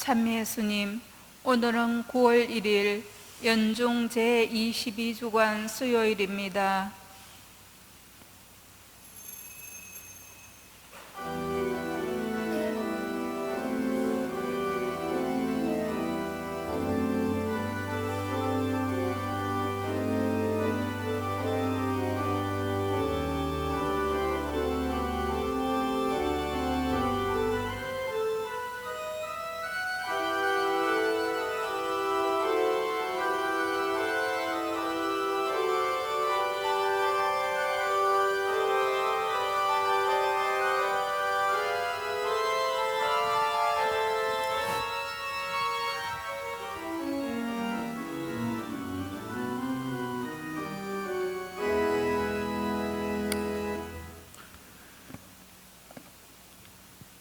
찬미 예수님, 오늘은 9월 1일 연중 제22주간 수요일입니다.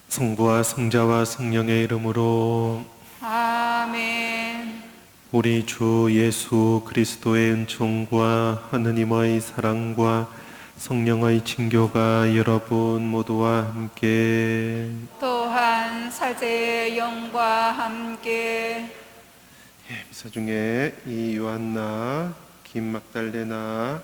성부와 성자와 성령의 이름으로. 아멘. 우리 주 예수 그리스도의 은총과 하느님의 사랑과 성령의 친교가 여러분 모두와 함께. 또한 사제의 영과 함께. 예, 미사 중에 이 요한나, 김막달레나,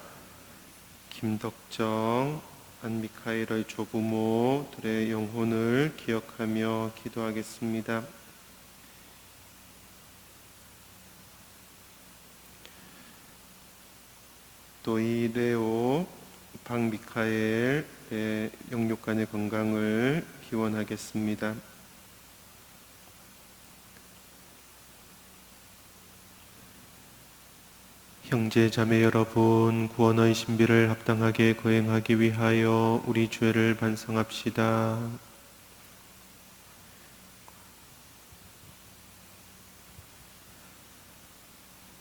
김덕정, 안미카엘의 조부모들의 영혼을 기억하며 기도하겠습니다. 또이 레오, 박미카엘의 영육간의 건강을 기원하겠습니다. 형제 자매 여러분 구원의 신비를 합당하게 거행하기 위하여 우리 죄를 반성합시다.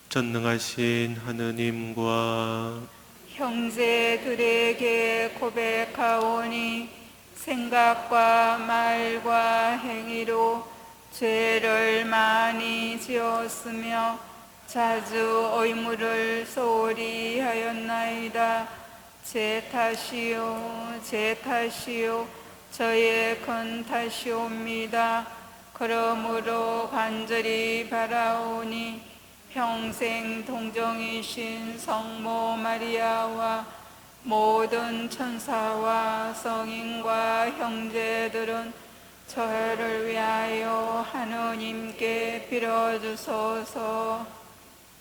전능하신 하느님과 형제들에게 고백하오니 생각과 말과 행위로 죄를 많이 지었으며 자주 의무를 소홀히 하였나이다. 제 탓이요, 제 탓이요, 저의 큰 탓이옵니다. 그러므로 간절히 바라오니 평생 동정이신 성모 마리아와 모든 천사와 성인과 형제들은 저를 위하여 하느님께 빌어주소서.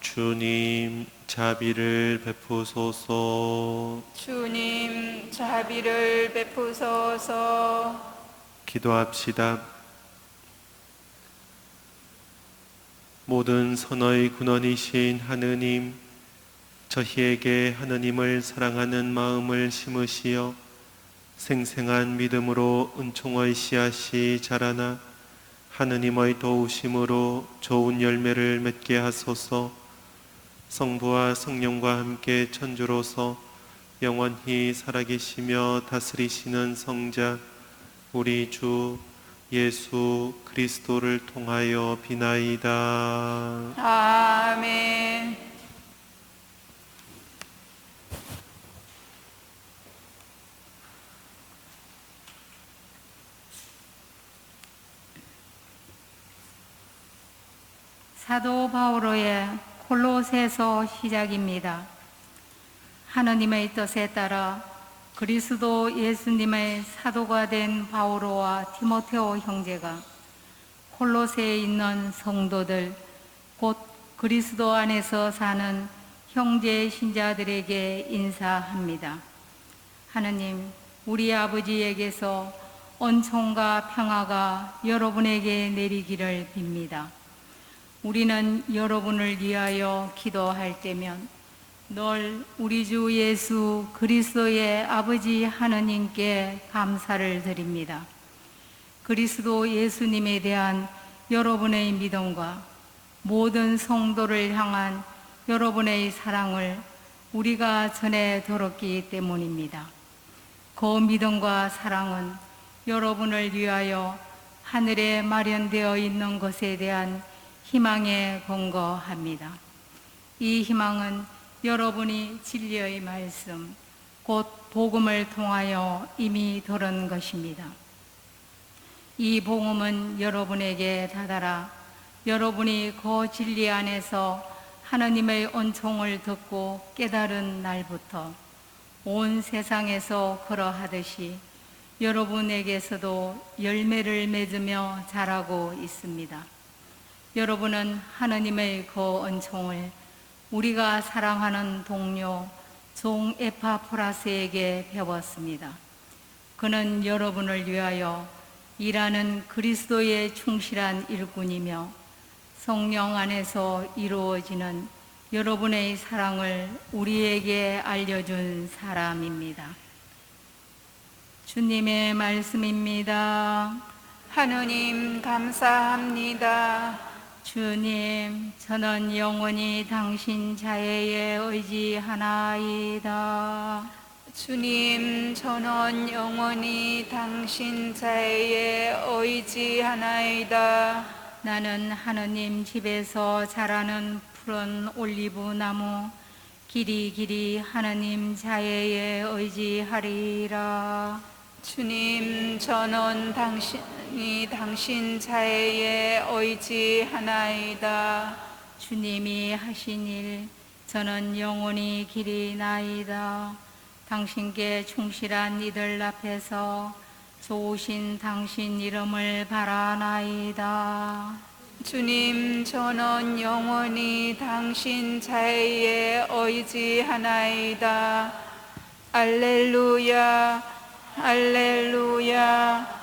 주님 자비를 베푸소서. 주님 자비를 베푸소서. 기도합시다. 모든 선의 근원이신 하느님, 저희에게 하느님을 사랑하는 마음을 심으시어 생생한 믿음으로 은총의 씨앗이 자라나 하느님의 도우심으로 좋은 열매를 맺게 하소서 성부와 성령과 함께 천주로서 영원히 살아계시며 다스리시는 성자 우리 주 예수 그리스도를 통하여 비나이다. 아멘. 사도 바오로의 콜로새서 시작입니다. 하느님의 뜻에 따라 그리스도 예수님의 사도가 된 바오로와 티모테오 형제가 콜로새에 있는 성도들 곧 그리스도 안에서 사는 형제 신자들에게 인사합니다. 하느님, 우리 아버지에게서恩총과 평화가 여러분에게 내리기를 빕니다. 우리는 여러분을 위하여 기도할 때면 늘 우리 주 예수 그리스도의 아버지 하느님께 감사를 드립니다. 그리스도 예수님에 대한 여러분의 믿음과 모든 성도를 향한 여러분의 사랑을 우리가 전해 들었기 때문입니다. 그 믿음과 사랑은 여러분을 위하여 하늘에 마련되어 있는 것에 대한 희망에 근거합니다. 이 희망은 여러분이 진리의 말씀, 곧 복음을 통하여 이미 들은 것입니다. 이 복음은 여러분에게 다다라 여러분이 그 진리 안에서 하나님의 은총을 듣고 깨달은 날부터 온 세상에서 그러하듯이 여러분에게서도 열매를 맺으며 자라고 있습니다. 여러분은 하나님의 그 은총을 우리가 사랑하는 동료 종 에파프라스에게 배웠습니다. 그는 여러분을 위하여 일하는 그리스도의 충실한 일꾼이며 성령 안에서 이루어지는 여러분의 사랑을 우리에게 알려준 사람입니다. 주님의 말씀입니다. 하느님 감사합니다. 주님, 저는 영원히 당신 자애에 의지하나이다. 주님, 저는 영원히 당신 자에게 의지하나이다. 나는 하느님 집에서 자라는 푸른 올리브 나무 길이 길이 하느님 자애에 의지하리라. 주님, 저는 당신이 당신 자에게 의지하나이다. 주님이 하신 일 저는 영원히 길이 나이다. 당신께 충실한 이들 앞에서 좋으신 당신 이름을 바라나이다. 주님, 저는 영원히 당신 자에게 의지하나이다. 알렐루야, 알렐루야.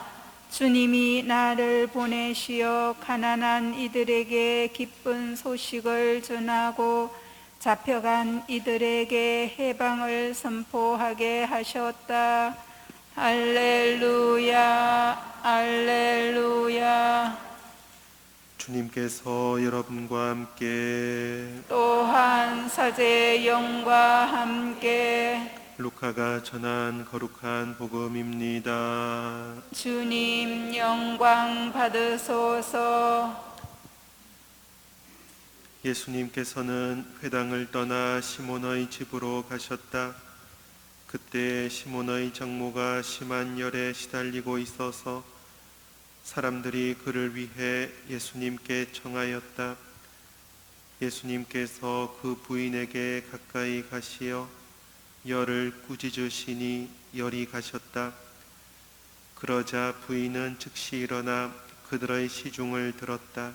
주님이 나를 보내시어 가난한 이들에게 기쁜 소식을 전하고 잡혀간 이들에게 해방을 선포하게 하셨다. 알렐루야, 알렐루야. 주님께서 여러분과 함께 또한 사제의 영과 함께 루카가 전한 거룩한 복음입니다. 주님 영광 받으소서 예수님께서는 회당을 떠나 시몬의 집으로 가셨다. 그때 시몬의 장모가 심한 열에 시달리고 있어서 사람들이 그를 위해 예수님께 청하였다. 예수님께서 그 부인에게 가까이 가시어 열을 꾸짖으시니 열이 가셨다. 그러자 부인은 즉시 일어나 그들의 시중을 들었다.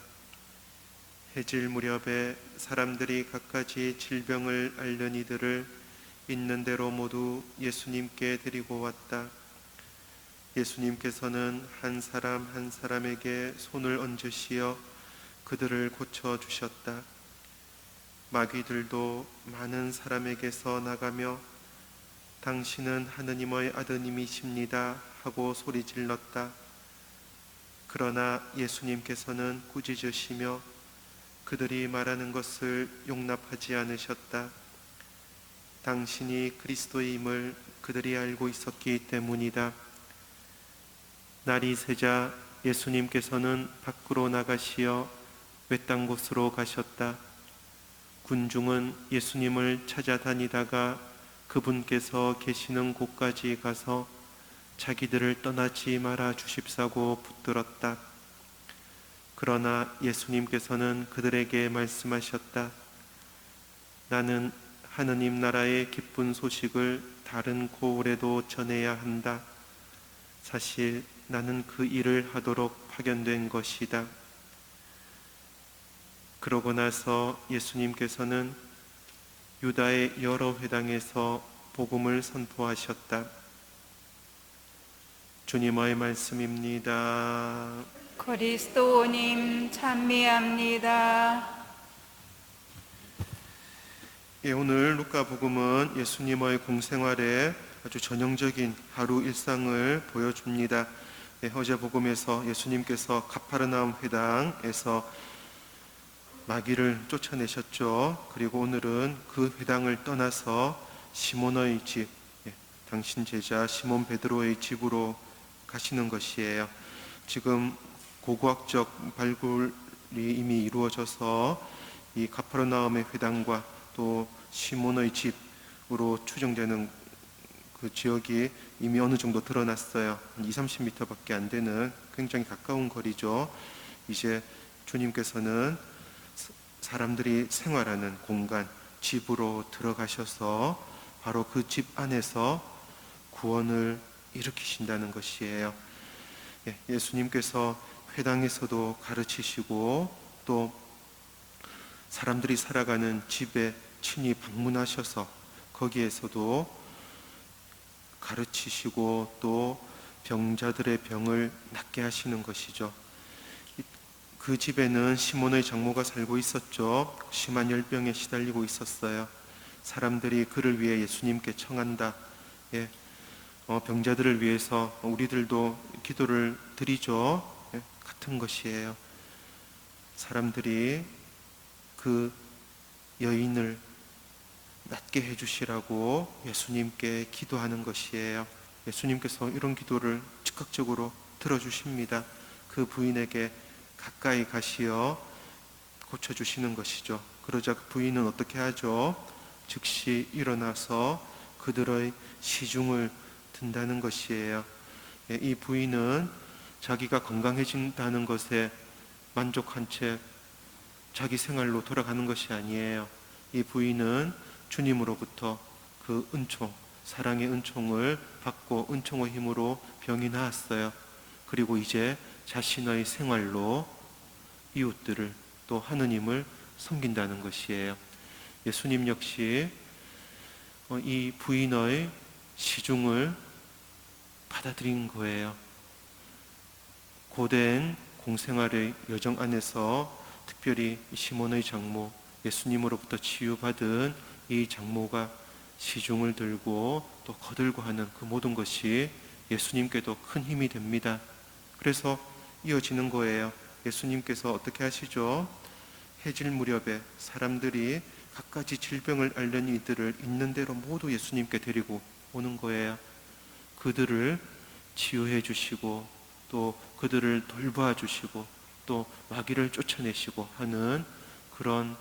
해질 무렵에 사람들이 갖가지 질병을 앓는 이들을 있는 대로 모두 예수님께 데리고 왔다. 예수님께서는 한 사람 한 사람에게 손을 얹으시어 그들을 고쳐 주셨다. 마귀들도 많은 사람에게서 나가며 당신은 하느님의 아드님이십니다 하고 소리 질렀다. 그러나 예수님께서는 꾸짖으시며 그들이 말하는 것을 용납하지 않으셨다. 당신이 그리스도임을 그들이 알고 있었기 때문이다. 날이 새자 예수님께서는 밖으로 나가시어 외딴 곳으로 가셨다. 군중은 예수님을 찾아다니다가 그분께서 계시는 곳까지 가서 자기들을 떠나지 말아 주십사고 붙들었다. 그러나 예수님께서는 그들에게 말씀하셨다. 나는 하느님 나라의 기쁜 소식을 다른 고을에도 전해야 한다. 사실 나는 그 일을 하도록 파견된 것이다. 그러고 나서 예수님께서는 유다의 여러 회당에서 복음을 선포하셨다. 주님의 말씀입니다. 그리스도님 찬미합니다. 예, 오늘 루카 복음은 예수님의 공생활에 아주 전형적인 하루 일상을 보여줍니다. 예, 어제 복음에서 예수님께서 가파르나움 회당에서 마귀를 쫓아내셨죠. 그리고 오늘은 그 회당을 떠나서 시몬의 집, 예, 당신 제자 시몬 베드로의 집으로 가시는 것이에요. 지금 고고학적 발굴이 이미 이루어져서 이 가파르나움의 회당과 또 시몬의 집으로 추정되는 그 지역이 이미 어느 정도 드러났어요. 한 2, 30m밖에 안 되는 굉장히 가까운 거리죠. 이제 주님께서는 사- 사람들이 생활하는 공간, 집으로 들어가셔서 바로 그 집 안에서 구원을 일으키신다는 것이에요. 예, 예수님께서 회당에서도 가르치시고 또 사람들이 살아가는 집에 친히 방문하셔서 거기에서도 가르치시고 또 병자들의 병을 낫게 하시는 것이죠. 이- 그 집에는 시몬의 장모가 살고 있었죠. 심한 열병에 시달리고 있었어요. 사람들이 그를 위해 예수님께 청한다. 예, 어, 병자들을 위해서 우리들도 기도를 드리죠. 예, 같은 것이에요. 사람들이 그 여인을 낫게 해주시라고 예수님께 기도하는 것이에요. 예수님께서 이런 기도를 즉각적으로 들어주십니다. 그 부인에게 가까이 가시어 고쳐주시는 것이죠. 그러자 그 부인은 어떻게 하죠? 즉시 일어나서 그들의 시중을 든다는 것이에요. 예, 이 부인은 자기가 건강해진다는 것에 만족한 채 자기 생활로 돌아가는 것이 아니에요. 이 부인은 주님으로부터 그 은총, 사랑의 은총을 받고 은총의 힘으로 병이 나았어요. 그리고 이제 자신의 생활로 이웃들을 또 하느님을 섬긴다는 것이에요. 예수님 역시 어, 이 부인의 시중을 받아들인 거예요. 고된 공생활의 여정 안에서 특별히 시몬의 장모 예수님으로부터 치유받은 이 장모가 시중을 들고 또 거들고 하는 그 모든 것이 예수님께도 큰 힘이 됩니다. 그래서 이어지는 거예요. 예수님께서 어떻게 하시죠? 해질 무렵에 사람들이 갖가지 질병을 앓는 이들을 있는 대로 모두 예수님께 데리고 오는 거예요. 그들을 치유해 주시고 또 그들을 돌봐 주시고 또 마귀를 쫓아내시고 하는 그런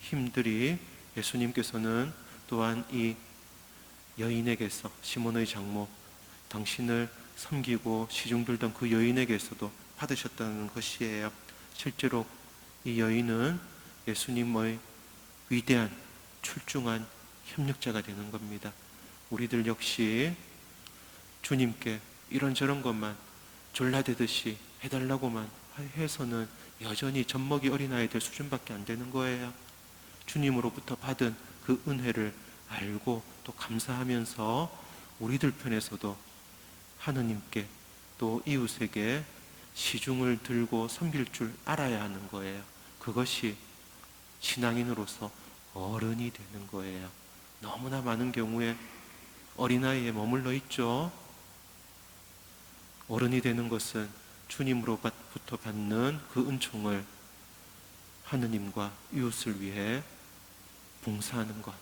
힘들이 예수님께서는 또한 이 여인에게서 시몬의 장모 당신을 섬기고 시중 들던 그 여인에게서도 받으셨다는 것이에요. 실제로 이 여인은 예수님의 위대한 출중한 협력자가 되는 겁니다. 우리들 역시 주님께 이런저런 것만 졸라대듯이 해달라고만 해서는 여전히 젖먹이 어린아이들 수준밖에 안 되는 거예요. 주님으로부터 받은 그 은혜를 알고 또 감사하면서 우리들 편에서도 하느님께 또 이웃에게 시중을 들고 섬길 줄 알아야 하는 거예요. 그것이 신앙인으로서 어른이 되는 거예요. 너무나 많은 경우에 어린아이에 머물러 있죠. 어른이 되는 것은 주님으로부터 받는 그 은총을 하느님과 이웃을 위해 봉사하는 것.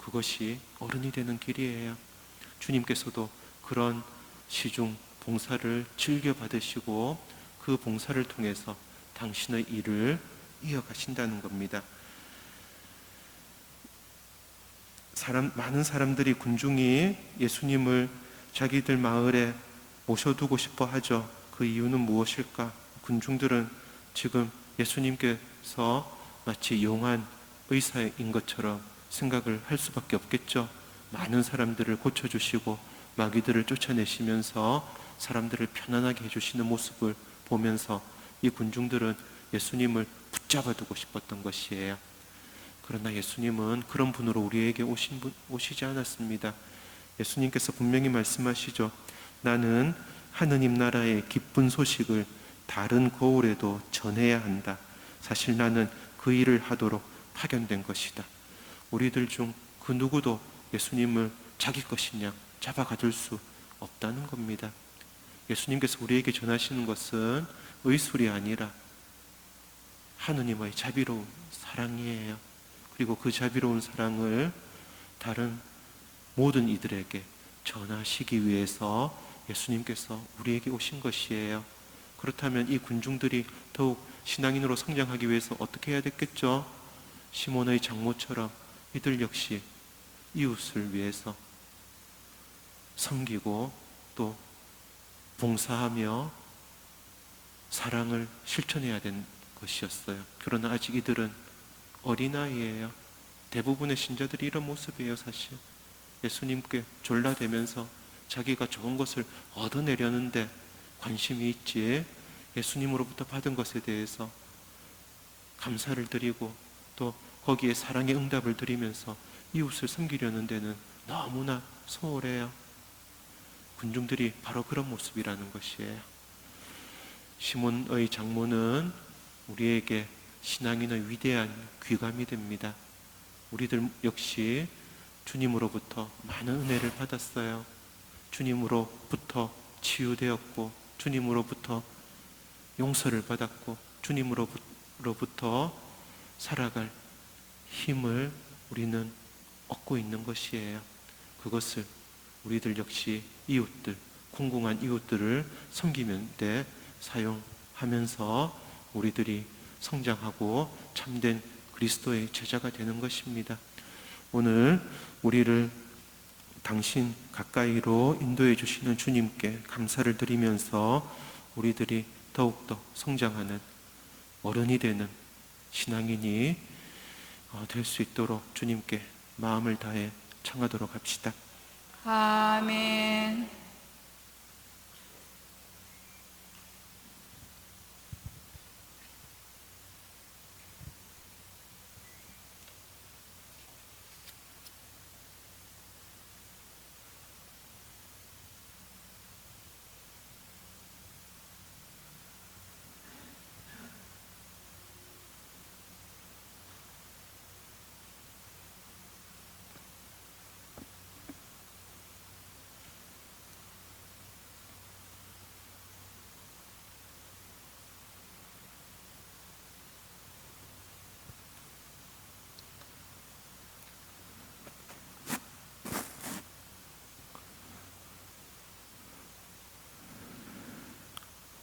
그것이 어른이 되는 길이에요. 주님께서도 그런 시중 봉사를 즐겨 받으시고 그 봉사를 통해서 당신의 일을 이어가신다는 겁니다. 사람, 많은 사람들이 군중이 예수님을 자기들 마을에 모셔두고 싶어 하죠. 그 이유는 무엇일까? 군중들은 지금 예수님께서 마치 용한 의사인 것처럼 생각을 할 수밖에 없겠죠. 많은 사람들을 고쳐주시고 마귀들을 쫓아내시면서 사람들을 편안하게 해주시는 모습을 보면서 이 군중들은 예수님을 붙잡아 두고 싶었던 것이에요. 그러나 예수님은 그런 분으로 우리에게 오신 분, 오시지 않았습니다. 예수님께서 분명히 말씀하시죠. 나는 하느님 나라의 기쁜 소식을 다른 거울에도 전해야 한다. 사실 나는 그 일을 하도록 파견된 것이다. 우리들 중 그 누구도 예수님을 자기 것이냐 잡아 가둘 수 없다는 겁니다. 예수님께서 우리에게 전하시는 것은 의술이 아니라 하느님의 자비로운 사랑이에요. 그리고 그 자비로운 사랑을 다른 모든 이들에게 전하시기 위해서 예수님께서 우리에게 오신 것이에요. 그렇다면 이 군중들이 더욱 신앙인으로 성장하기 위해서 어떻게 해야 됐겠죠? 시몬의 장모처럼 이들 역시 이웃을 위해서 섬기고 또 봉사하며 사랑을 실천해야 된 것이었어요. 그러나 아직 이들은 어린아이예요. 대부분의 신자들이 이런 모습이에요, 사실. 예수님께 졸라대면서 자기가 좋은 것을 얻어내려는데 관심이 있지 예수님으로부터 받은 것에 대해서 감사를 드리고 또 거기에 사랑의 응답을 드리면서 이웃을 섬기려는 데는 너무나 소홀해요. 군중들이 바로 그런 모습이라는 것이에요. 시몬의 장모는 우리에게 신앙인의 위대한 귀감이 됩니다. 우리들 역시 주님으로부터 많은 은혜를 받았어요. 주님으로부터 치유되었고, 주님으로부터 용서를 받았고, 주님으로부터 살아갈 힘을 우리는 얻고 있는 것이에요. 그것을 우리들 역시 이웃들, 공공한 이웃들을 섬기면 때 사용하면서 우리들이 성장하고 참된 그리스도의 제자가 되는 것입니다. 오늘 우리를 당신 가까이로 인도해 주시는 주님께 감사를 드리면서 우리들이 더욱더 성장하는 어른이 되는 신앙인이 어, 될수 있도록 주님께 마음을 다해 청하도록 합시다. 아멘.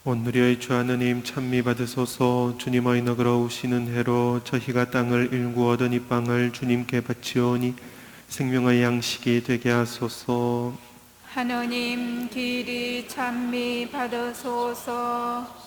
오늘의 주 하느님 찬미 받으소서 주님의 너그러 오시는 해로 저희가 땅을 일구 얻은 이 빵을 주님께 바치오니 생명의 양식이 되게 하소서 하느님 길이 찬미 받으소서.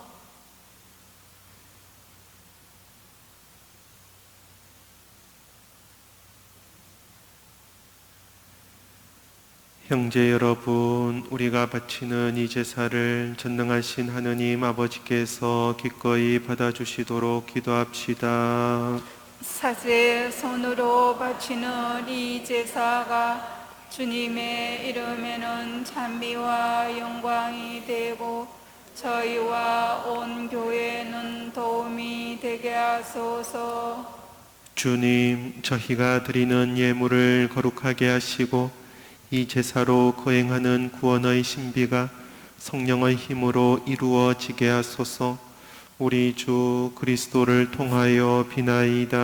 형제 여러분, 우리가 바치는 이 제사를 전능하신 하느님 아버지께서 기꺼이 받아주시도록 기도합시다. 사제 손으로 바치는 이 제사가 주님의 이름에는 찬미와 영광이 되고 저희와 온 교회는 도움이 되게 하소서. 주님, 저희가 드리는 예물을 거룩하게 하시고 이 제사로 거행하는 구원의 신비가 성령의 힘으로 이루어지게 하소서. 우리 주 그리스도를 통하여 비나이다.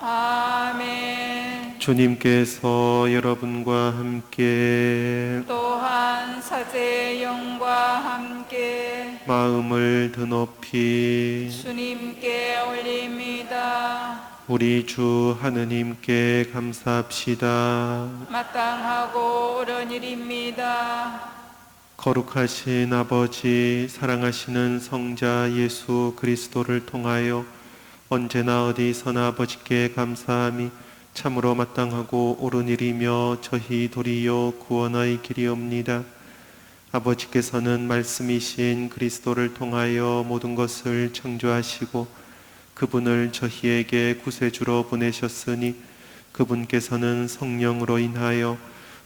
아멘. 주님께서 여러분과 함께 또한 사제 영과 함께 마음을 드높이 주님께 올립니다. 우리 주 하느님께 감사합시다. 마땅하고 옳은 일입니다. 거룩하신 아버지, 사랑하시는 성자 예수 그리스도를 통하여 언제나 어디서나 아버지께 감사함이 참으로 마땅하고 옳은 일이며 저희 도리요 구원의 길이옵니다. 아버지께서는 말씀이신 그리스도를 통하여 모든 것을 창조하시고 그분을 저희에게 구세주로 보내셨으니 그분께서는 성령으로 인하여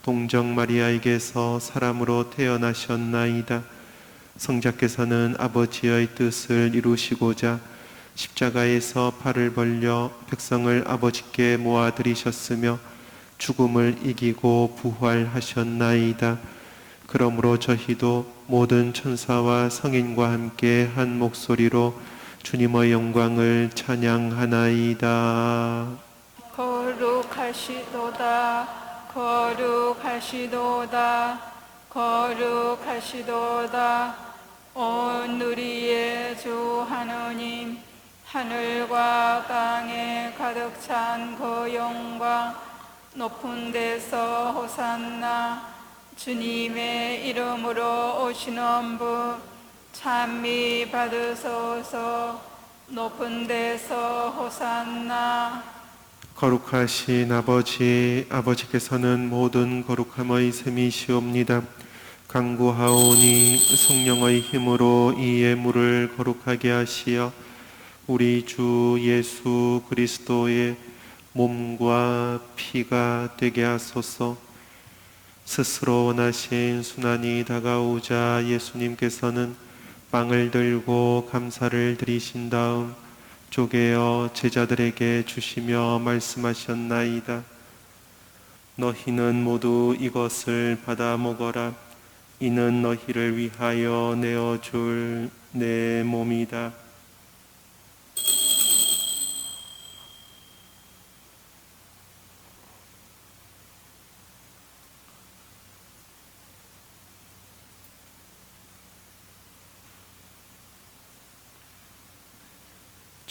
동정 마리아에게서 사람으로 태어나셨나이다. 성자께서는 아버지의 뜻을 이루시고자 십자가에서 팔을 벌려 백성을 아버지께 모아들이셨으며 죽음을 이기고 부활하셨나이다. 그러므로 저희도 모든 천사와 성인과 함께 한 목소리로 주님의 영광을 찬양하나이다. 거룩하시도다 거룩하시도다 거룩하시도다 온 우리의 주 하느님 하늘과 땅에 가득 찬 그 영광 높은 데서 호산나 주님의 이름으로 오시는 분 찬미 받으소서 높은 데서 호산나 거룩하신 아버지, 아버지께서는 모든 거룩함의 셈이시옵니다. 강구하오니 성령의 힘으로 이 예물을 거룩하게 하시어 우리 주 예수 그리스도의 몸과 피가 되게 하소서. 스스로 원하신 순환이 다가오자 예수님께서는 빵을 들고 감사를 드리신 다음 쪼개어 제자들에게 주시며 말씀하셨나이다. 너희는 모두 이것을 받아 먹어라. 이는 너희를 위하여 내어줄 내 몸이다.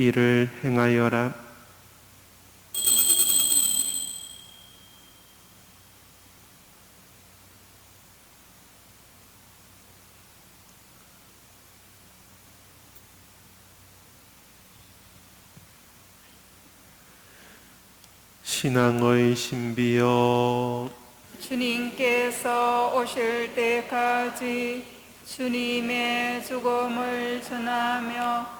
이를 행하여라. 신앙의 신비여 주님께서 오실 때까지 주님의 죽음을 전하며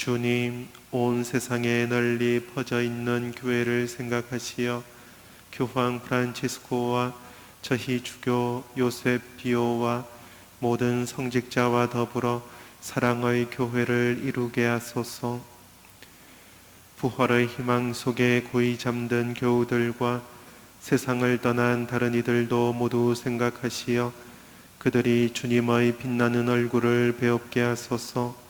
주님, 온 세상에 널리 퍼져 있는 교회를 생각하시어 교황 프란치스코와 저희 주교 요셉 비오와 모든 성직자와 더불어 사랑의 교회를 이루게 하소서. 부활의 희망 속에 고이 잠든 교우들과 세상을 떠난 다른 이들도 모두 생각하시어 그들이 주님의 빛나는 얼굴을 배웁게 하소서.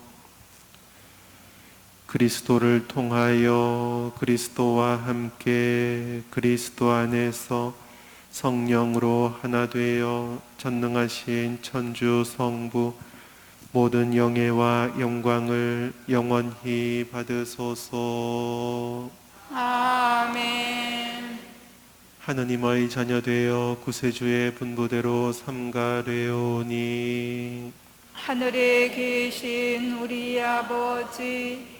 그리스도를 통하여 그리스도와 함께 그리스도 안에서 성령으로 하나 되어 전능하신 천주 성부 모든 영예와 영광을 영원히 받으소서. 아멘. 하느님의 자녀 되어 구세주의 분부대로 삼가되오니 하늘에 계신 우리 아버지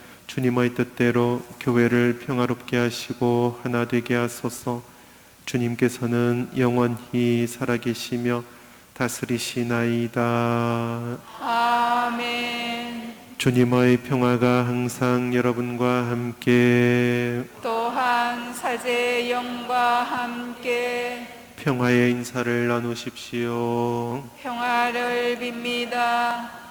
주님의 뜻대로 교회를 평화롭게 하시고 하나 되게 하소서 주님께서는 영원히 살아계시며 다스리시나이다 아멘. 주님의 평화가 항상 여러분과 함께 또한 사제 영과 함께 평화의 인사를 나누십시오. 평화를 빕니다.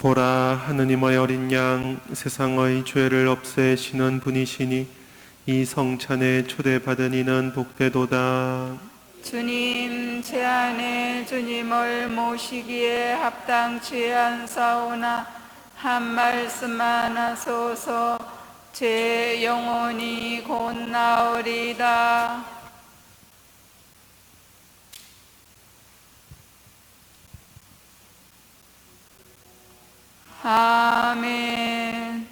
보라 하느님의 어린 양 세상의 죄를 없애시는 분이시니 이 성찬에 초대받은 이는 복되도다. 주님 제 안에 주님을 모시기에 합당치 않사오나 한 말씀만 하소서 제 영혼이 곧 나으리다 아멘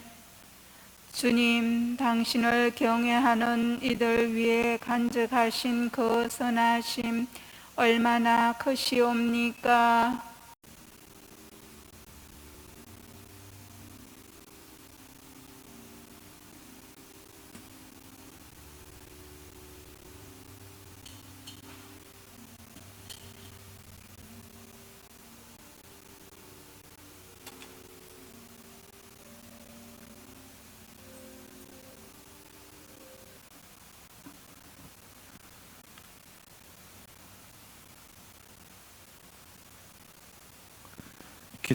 주님, 당신을 경외하는 이들 위해 간직하신 그 선하심 얼마나 크시옵니까?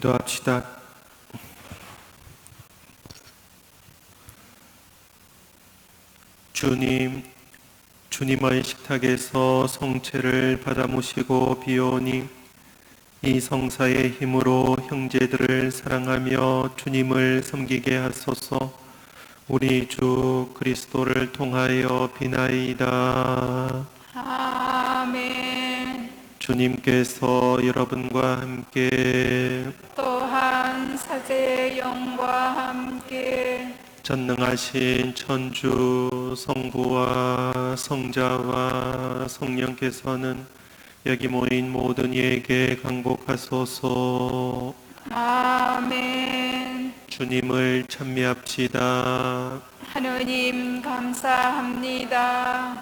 기도합시다. 주님, 주님의 식탁에서 성체를 받아 모시고 비오니 이 성사의 힘으로 형제들을 사랑하며 주님을 섬기게 하소서. 우리 주 그리스도를 통하여 비나이다. 주님께서 여러분과 함께 또한 사제의 영과 함께 전능하신 천주 성부와 성자와 성령께서는 여기 모인 모든 이에게 강복하소서 아멘. 주님을 찬미합시다 하느님 감사합니다.